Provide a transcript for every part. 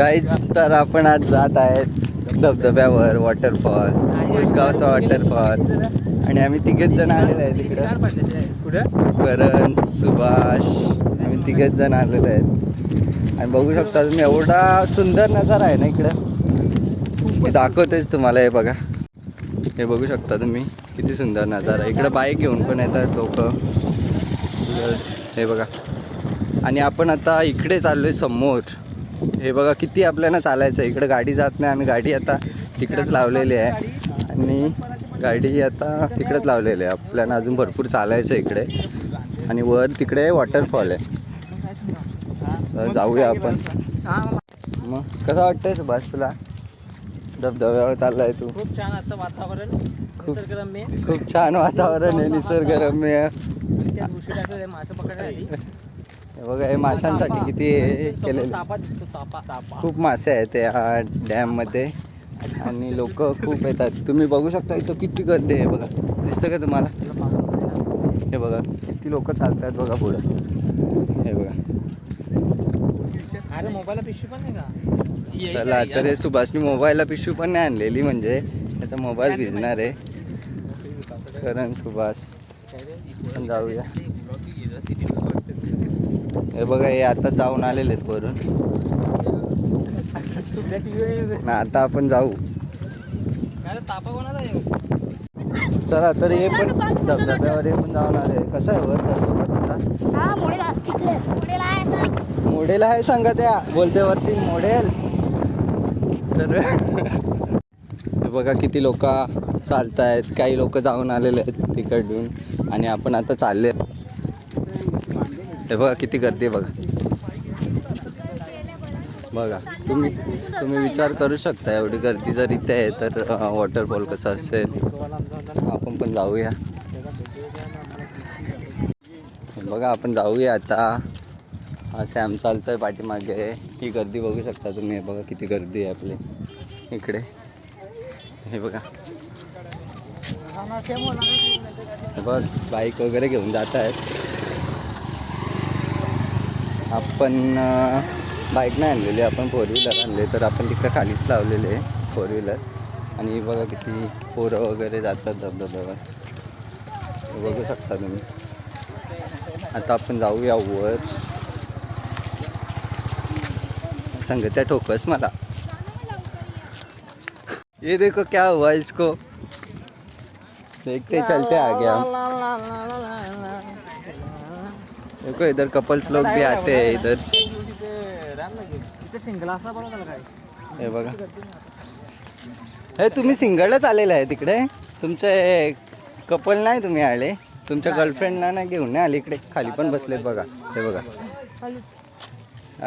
Guys तर आपण आज जात आहेत धबधब्यावर वॉटरफॉल उसगावचा वॉटरफॉल आणि आम्ही तिघेच जण आलेले आहेत तिकडं करण सुभाष आम्ही तिघेच जण आलेले आहेत. आणि बघू शकता तुम्ही एवढा सुंदर नजारा आहे ना इकडं? मी दाखवतेच तुम्हाला हे बघा. हे बघू शकता तुम्ही किती सुंदर नजारा आहे. इकडं बाईक घेऊन पण येतात लोक. हे बघा. आणि आपण आता इकडे चाललोय समोर. हे बघा किती आपल्याला चालायचं. आहे इकडे गाडी जात नाही आम्ही गाडी आता तिकडेच लावलेली आहे. आणि गाडी आता तिकडेच लावलेली आहे. आपल्याला अजून भरपूर चालायचं आहे इकडे. आणि वर तिकडे वॉटरफॉल आहे. जाऊया आपण. मग कसं वाटतंय सुभाष तुला? धबधब्यावर चाललाय तू. खूप छान असं वातावरण खूप छान वातावरण आहे निसर्गरम्य. मासे पकडण्यासाठी हे बघा हे माशांसाठी किती केलेलं. खूप मासे आहेत या डॅममध्ये. आणि लोक खूप येतात. तुम्ही बघू शकता इथं किती गर्दी आहे बघा. दिसतं का तुम्हाला? हे बघा किती लोक चालतात बघा पुढं. हे बघा. अरे मोबाईलला पिशवी पण नाही का? चला तर हे सुभाषनी मोबाईलला पिशवी पण नाही आणलेली म्हणजे त्याचा मोबाईल भिजणार आहे. करण सुभाष. पण जाऊया. हे बघा हे आता जाऊन आलेले आहेत वरून. ना आता आपण जाऊ? चला तर हे पण धबधब्यावर हे पण जाऊन आले. कसं आहे वर धबधबा तुमचा? हा मोडेल आहे सांगा त्या. बोलते वरती मोडेल. तर हे बघा किती लोक चालत आहेत काही लोक जाऊन आलेले आहेत तिकडून. आणि आपण आता चालले. हे बघा किती गर्दी आहे बघा. बघा तुम्ही तुम्ही विचार करू शकता एवढी गर्दी जर इथे आहे तर वॉटरफॉल कसा असेल. आपण पण जाऊया. बघा आपण जाऊया आता. हा सॅम चालतोय पाठीमागे. ही गर्दी बघू शकता तुम्ही. हे बघा किती गर्दी आहे आपली. इकडे. हे बघा. हे बघ बाईक वगैरे घेऊन जात आहेत. आपण बाईक नाही आणलेली आपण फोर व्हीलर आणले तर आपण तिकडं खालीच लावलेले आहे फोर व्हीलर आणि बघा किती पोरं वगैरे जातात धबधब्यावर बघू शकता तुम्ही आता आपण जाऊया वर संगत्या ठोकस मला ये देखो क्या हुआ इसको देखते चलते आ गया देखो इधर कपल्स लोग भी आते हैं इधर। हे बघा। हे तुम्ही सिंगलच आलेलं आहे तिकडे? तुमचे कपल नाही तुम्ही आले? तुमच्या गर्लफ्रेंडला नाही घेऊन नाही आले इकडे? खाली पण बसलेत बघा. हे बघा.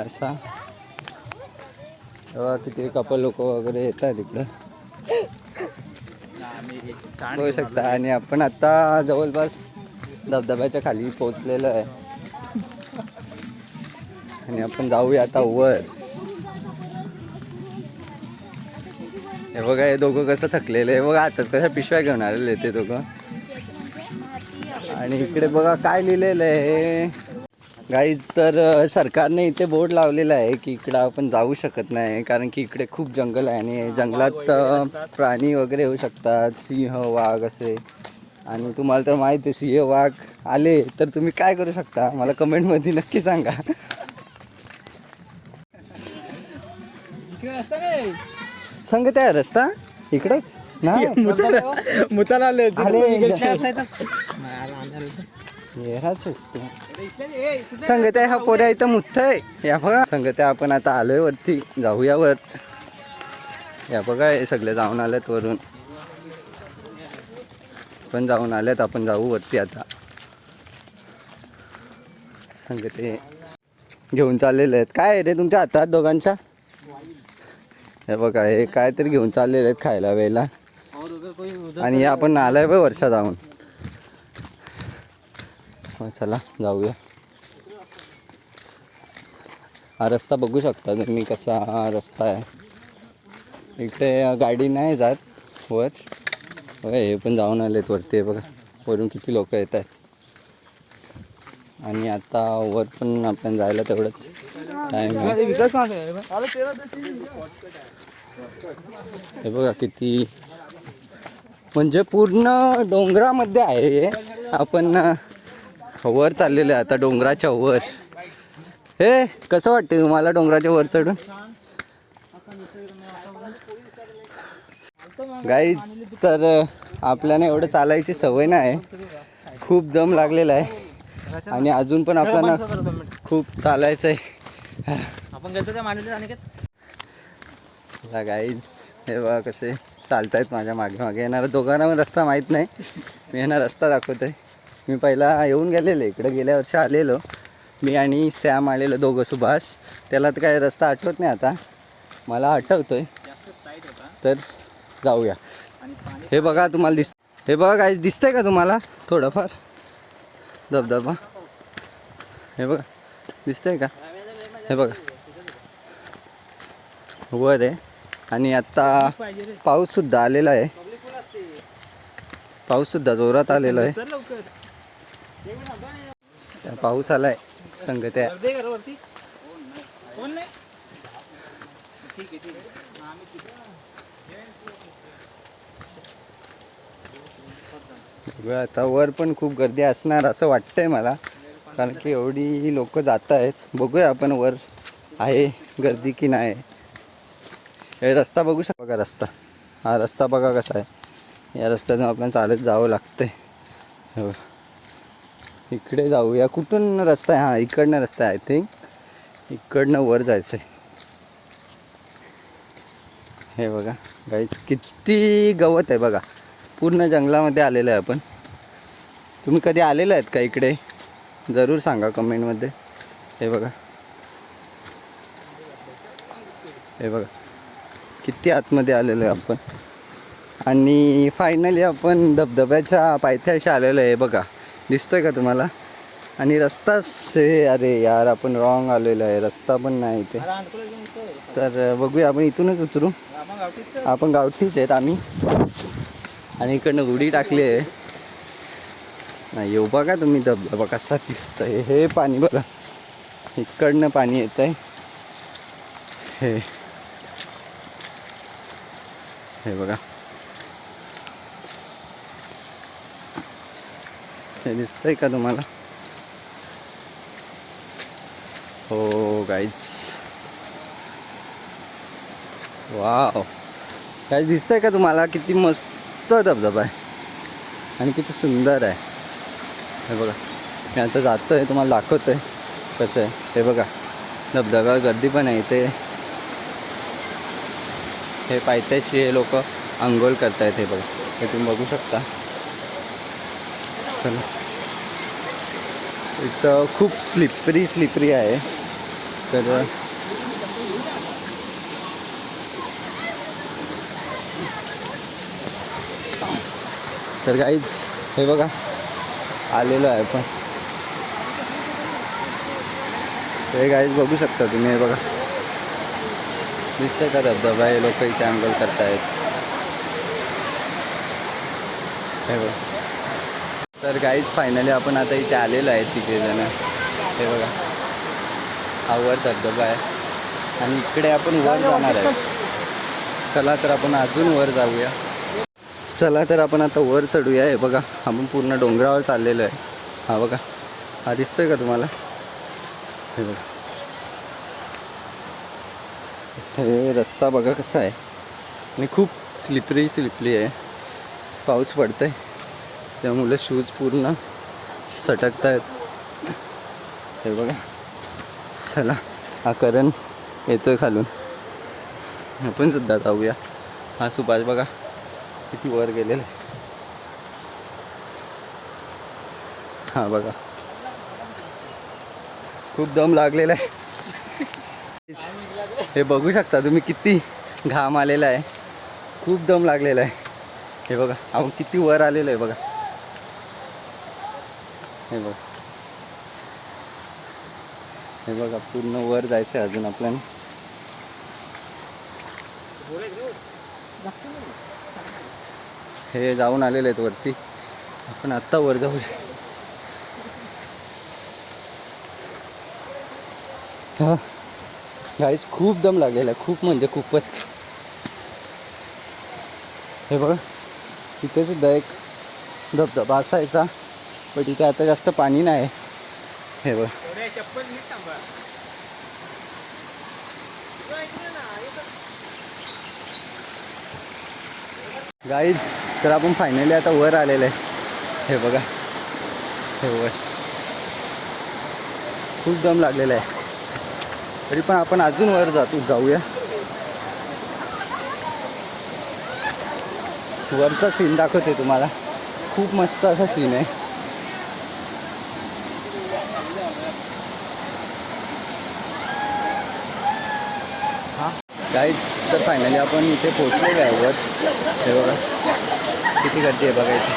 असा. तेव्हा किती कपल लोक वगैरे येतात इकडं. बघू शकता. आणि आपण आता जवळपास धबधब्याच्या खाली पोहोचलेलो आहे. आणि आपण जाऊया आता वर. हे बघा हे दोघं कसं थकलेले हे बघा आता कशा पिशव्या घेऊन आलेले ते दोघं. आणि इकडे बघा काय लिहिलेलं आहे. गाईज तर सरकारने इथे बोर्ड लावलेला आहे की इकडं आपण जाऊ शकत नाही कारण की इकडे खूप जंगल आहे आणि जंगलात प्राणी वगैरे येऊ शकतात. सिंह वाघ असे. आणि तुम्हाला तर माहिती आहे सिंह वाघ आले तर तुम्ही काय करू शकता? मला कमेंटमध्ये नक्की सांगा. सांगत आहे रस्ता इकडेच? नाही मुताला आले आले. सांगत आहे हा पोऱ्या इथं मुत्त आहे. या बघा. सांगत आहे आपण आता आलोय वरती. जाऊया वर. या बघा हे सगळे जाऊन आलेत वरून. पण जाऊन आलेत आपण जाऊ वरती आता. सांगत आहे घेऊन चाललेले आहेत. काय रे तुमच्या हातात दोघांच्या? हे बघा हे काहीतरी घेऊन चाललेले आहेत खायला वेळेला आणि हे आपण आलाय बघ वर्षा जाऊन चला जाऊया. हा रस्ता बघू शकता तुम्ही कसा हा रस्ता आहे. इकडे गाडी नाही जात वर. बघा हे पण जाऊन आलेत वरती हे बघा. वरून किती लोक येत आहेत आणि आता वर पण आपण जायला तेवढंच. हे बघा. किती म्हणजे पूर्ण डोंगरामध्ये आहे हे. आपण वर चाललेलो आहे आता डोंगराच्या वर. हे कसं वाटतं तुम्हाला डोंगराच्या वर चढून? गाईज तर आपल्याला एवढं चालायची सवय नाही. खूप दम लागलेला आहे. आणि अजून पण आपल्याला खूप चालायचं आहे आपण गेलो त्या मांडवीत आणि गाईज हे बघा कसे चालतायत माझ्या मागे मागे. येणारा दोघांना पण रस्ता माहीत नाही. मी यांना रस्ता दाखवतो आहे मी पहिला येऊन गेलेलो इकडे गेल्या वर्षी आलेलो. मी आणि सॅम आलेलो दोघं सुभाष. त्याला तर काय रस्ता आठवत नाही आता. मला आठवतो आहे तर जाऊया. हे बघा तुम्हाला दिस हे बघा काय दिसतंय का तुम्हाला? थोडंफार. धबधबा. हे बघा. दिसतंय का? हे बघा. वर आहे. आणि आत्ता पाऊससुद्धा आलेला आहे. पाऊससुद्धा जोरात आलेला आहे. पाऊस आलाय संगत आहे आहे आता वर पण खूप गर्दी असणार असं वाटतंय मला. कारण की एवढी लोक जात आहेत बघूया आपण वर आहे गर्दी की नाही. हे रस्ता बघू शकता. बघा रस्ता. हा रस्ता बघा कसा आहे. या रस्त्यातून आपण चालत जावं लागतंय. हो. इकडे जाऊया. कुठून रस्ता आहे? हा इकडनं रस्ता आहे आय थिंक इकडनं वर जायचं आहे हे बघा. गाईच किती गवत आहे बघा. पूर्ण जंगलामध्ये आलेलं आहे आपण. तुम्ही कधी आलेलं आहेत का इकडे? जरूर सांगा कमेंटमध्ये. हे बघा. हे बघा. किती आतमध्ये आलेलो आहे आपण. आणि फायनली आपण धबधब्याच्या पायथ्याशी आलेलो आहे बघा. दिसतंय का तुम्हाला? आणि रस्ताच हे अरे यार आपण रॉंग आलेलो आहे. रस्ता पण नाही इथे. तर बघूया आपण इथूनच उतरू. आपण गावठीच आपण गावठीच आहेत आम्ही. आणि इकडनं उडी टाकली आहे. नाही येऊ बघा तुम्ही धबधबा कसा दिसतंय. हे पाणी बघा. इकडनं पाणी येत आहे हे. हे बघा. हे दिसतंय का तुम्हाला? हो गाईज वाव काय दिसतंय का तुम्हाला? किती मस्त धबधबा आहे. आणि किती सुंदर आहे. हे बघा. मी आता जातो आहे तुम्हाला दाखवतो आहे कसं आहे. हे बघा. धबधब्यावर गर्दी पण आहे इथे. हे पायथ्याशी हे लोक आंघोळ करतायत हे बघा. हे तुम्ही बघू शकता. चला. इथं खूप स्लिपरी स्लिपरी आहे. तर तर काहीच हे बघा. आलेलो आहे पण. हे काहीच बघू शकता तुम्ही हे बघा. दिसतंय का धबधबा? हे लोक इथे अंघोळ करतायत. हे बघा. तर काहीच फायनली आपण आता इथे आलेलो आहे तिथे जण. हे बघा. हा वर धबधबा आहे. आणि इकडे आपण वर जाणार आहे. चला तर आपण अजून वर जाऊया. चला तर आपण आता वर चढूया. हे बघा आपण पूर्ण डोंगरावर चाललेलो आहे. हा बघा हा दिसतोय का तुम्हाला? हे बघा. हे रस्ता बघा कसा आहे. आणि खूप स्लिपरी स्लिपरी आहे. पाऊस पडतंय. त्यामुळे शूज पूर्ण सटकत आहेत हे बघा. चला हा करण येतोय खालून. आपण सुद्धा जाऊया. हा सुभाष बघा. किती वर गेलेलं? आहे हा बघा. खूप दम लागलेला आहे. हे बघू शकता तुम्ही किती घाम आलेला आहे. खूप दम लागलेला आहे. हे बघा आपण किती वर आलेलो आहे बघा. हे बघा. हे बघा पूर्ण वर जायचं आहे अजून आपल्याला. हे जाऊन आलेले आहेत वरती. आपण आत्ता वर जाऊया. हा. गाईज खूप दम लागलेला आहे खूप म्हणजे खूपच. हे बघा तिथे सुद्धा एक धबधबा असायचा पण तिथे आता जास्त पाणी नाही. हे बघ. चप्पल गाईज तर आपण फायनली आता वर आलेलं आहे. हे बघा. हे वर. खूप दम लागलेला आहे. तरी पण आपण अजून वर जातो जाऊया. वरचा सीन दाखवते तुम्हाला. खूप मस्त असा सीन आहे. गाईज तर फायनली आपण इथे पोचलो आहे वर हे बघा. किती गर्दी आहे बघा इथे.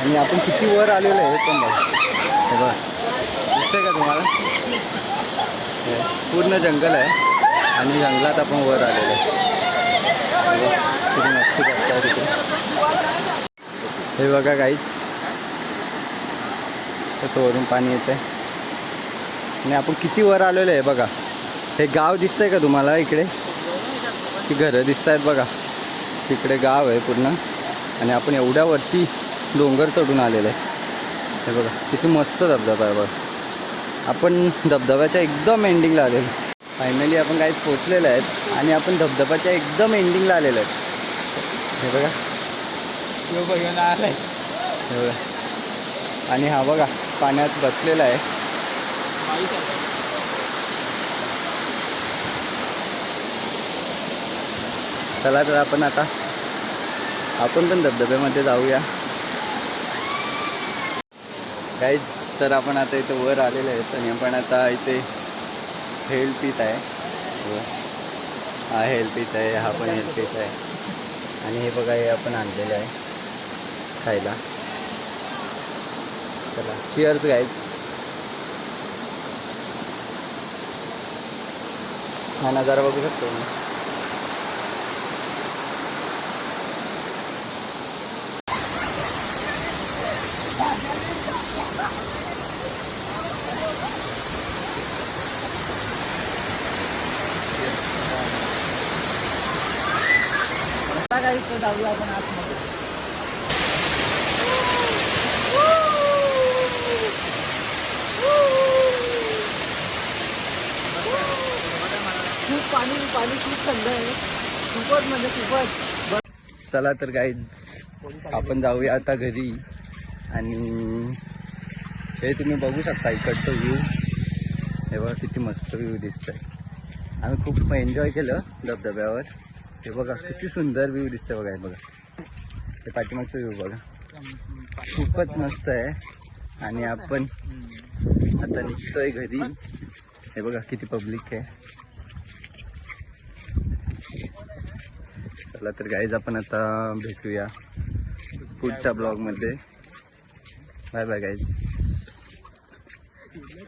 आणि आपण किती वर आलेलो आहे हे पण बघा. हे बघा. दिसतंय का तुम्हाला? हे पूर्ण जंगल आहे. आणि जंगलात आपण वर आलेलो आहे. बघा, किती मस्ती रस्ता आहे तिथे. हे बघा गाईज तसं वरून पाणी येते आणि आपण किती वर आलेलो आहे बघा. हे गाव दिसतंय का तुम्हाला इकडे? ती घरं दिसत आहेत बघा. तिकडे गाव आहे पूर्ण. आणि आपण एवढ्या वरती डोंगर चढून आलेलं आहे. हे बघा किती मस्त धबधबा आहे बघा. आपण धबधब्याच्या एकदम एंडिंगला आलेलो फायनली आपण काहीच पोचलेलो आहेत आणि आपण धबधब्याच्या एकदम एंडिंगला आलेलो आहेत. हे बघा. यो बघ येऊन आलाय. हे बघा. आणि हा बघा पाण्यात बसलेला आहे माहीत आहे चला तर आपण आता आपण पण धबधब्यामध्ये जाऊया. काहीच तर आपण आता इथे वर आलेले आहेत आणि आपण आता इथे हेल पीत आहे. व हा हेल पीत आहे हा पण हेल पीत आहे. आणि हे बघा हे आपण आणलेलं आहे खायला. चला चिअर्स गाईज हा नजारा बघू शकतो मी. काही जाऊया आपण आतमध्ये. खूप पाणी पाणी खूप थंड आहे. खूपच म्हणजे खूपच. चला तर गाईज आपण जाऊया आता घरी. आणि हे तुम्ही बघू शकता इकडचं व्ह्यू हे बघा किती मस्त व्ह्यू दिसतंय. आम्ही खूप एन्जॉय केलं धबधब्यावर. हे बघा किती सुंदर व्ह्यू दिसतंय बघा हे बघा. हे पाठीमागचं व्ह्यू बघा. खूपच मस्त आहे. आणि आपण आता निघतोय घरी. हे बघा किती पब्लिक आहे. चला तर गाईज आपण आता भेटूया पुढच्या ब्लॉगमध्ये बाय बाय गाईज